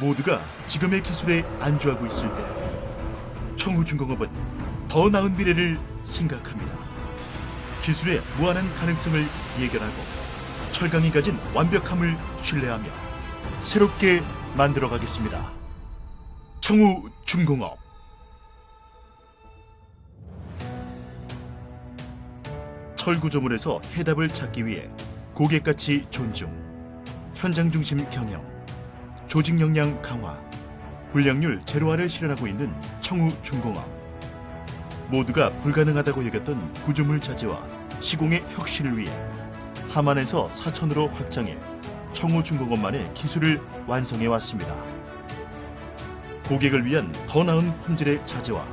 모두가 지금의 기술에 안주하고 있을 때 청우중공업은 더 나은 미래를 생각합니다. 기술의 무한한 가능성을 예견하고 철강이 가진 완벽함을 신뢰하며 새롭게 만들어 가겠습니다. 청우중공업 철구조물에서 해답을 찾기 위해 고객가치 존중, 현장 중심 경영, 조직 역량 강화, 불량률 제로화를 실현하고 있는 청우 중공업. 모두가 불가능하다고 여겼던 구조물 자재와 시공의 혁신을 위해 하만에서 사천으로 확장해 청우 중공업만의 기술을 완성해 왔습니다. 고객을 위한 더 나은 품질의 자재와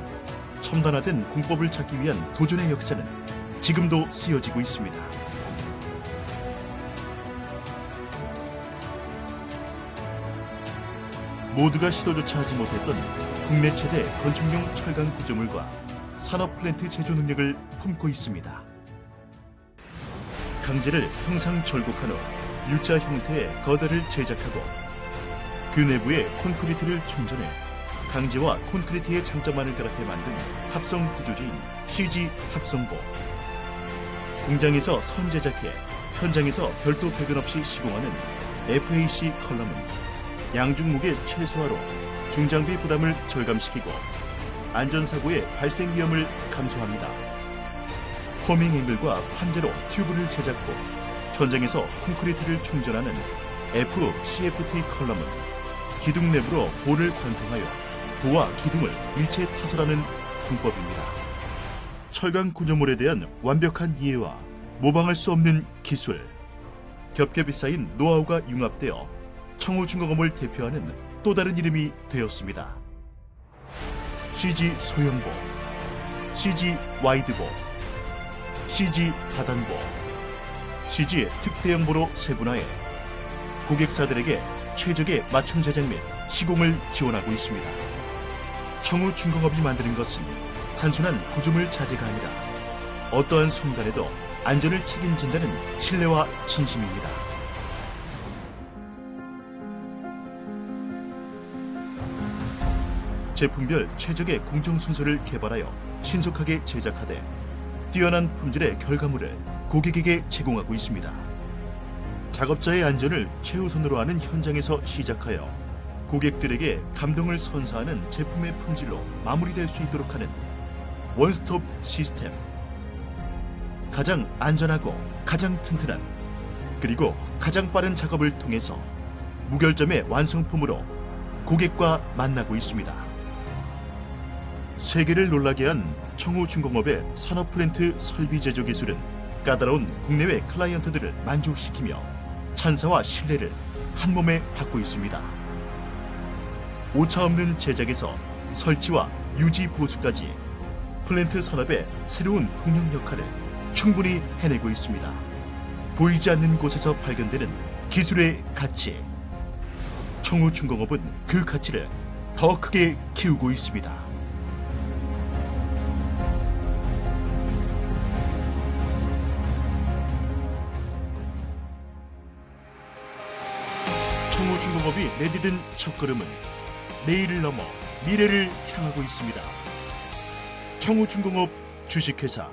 첨단화된 공법을 찾기 위한 도전의 역사는 지금도 쓰여지고 있습니다. 모두가 시도조차 하지 못했던 국내 최대 건축용 철강 구조물과 산업 플랜트 제조 능력을 품고 있습니다. 강제를 형상 절곡한 후 U자 형태의 거대를 제작하고 그 내부에 콘크리트를 충전해 강제와 콘크리트의 장점만을 결합해 만든 합성 구조지인 CG 합성고 공장에서 선 제작해 현장에서 별도 배근 없이 시공하는 FAC 컬럼은 양중 무게 최소화로 중장비 부담을 절감시키고 안전사고의 발생 위험을 감소합니다. 포밍 앵글과 판재로 튜브를 제작 후 현장에서 콘크리트를 충전하는 FCFT 컬럼은 기둥 내부로 볼을 관통하여 보와 기둥을 일체 타설하는 공법입니다. 철강 구조물에 대한 완벽한 이해와 모방할 수 없는 기술, 겹겹이 쌓인 노하우가 융합되어 청우중공업을 대표하는 또 다른 이름이 되었습니다. CG 소형보, CG 와이드보, CG 다단보, CG 특대형보로 세분화해 고객사들에게 최적의 맞춤 제작 및 시공을 지원하고 있습니다. 청우중공업이 만드는 것은 단순한 구조물 자재가 아니라 어떠한 순간에도 안전을 책임진다는 신뢰와 진심입니다. 제품별 최적의 공정 순서를 개발하여 신속하게 제작하되 뛰어난 품질의 결과물을 고객에게 제공하고 있습니다. 작업자의 안전을 최우선으로 하는 현장에서 시작하여 고객들에게 감동을 선사하는 제품의 품질로 마무리될 수 있도록 하는 원스톱 시스템. 가장 안전하고 가장 튼튼한 그리고 가장 빠른 작업을 통해서 무결점의 완성품으로 고객과 만나고 있습니다. 세계를 놀라게 한 청우중공업의 산업 플랜트 설비 제조 기술은 까다로운 국내외 클라이언트들을 만족시키며 찬사와 신뢰를 한 몸에 받고 있습니다. 오차 없는 제작에서 설치와 유지 보수까지 플랜트 산업의 새로운 폭력 역할을 충분히 해내고 있습니다. 보이지 않는 곳에서 발견되는 기술의 가치. 청우중공업은 그 가치를 더 크게 키우고 있습니다. 청우중공업이 내디딘 첫걸음은 내일을 넘어 미래를 향하고 있습니다. 청우중공업 주식회사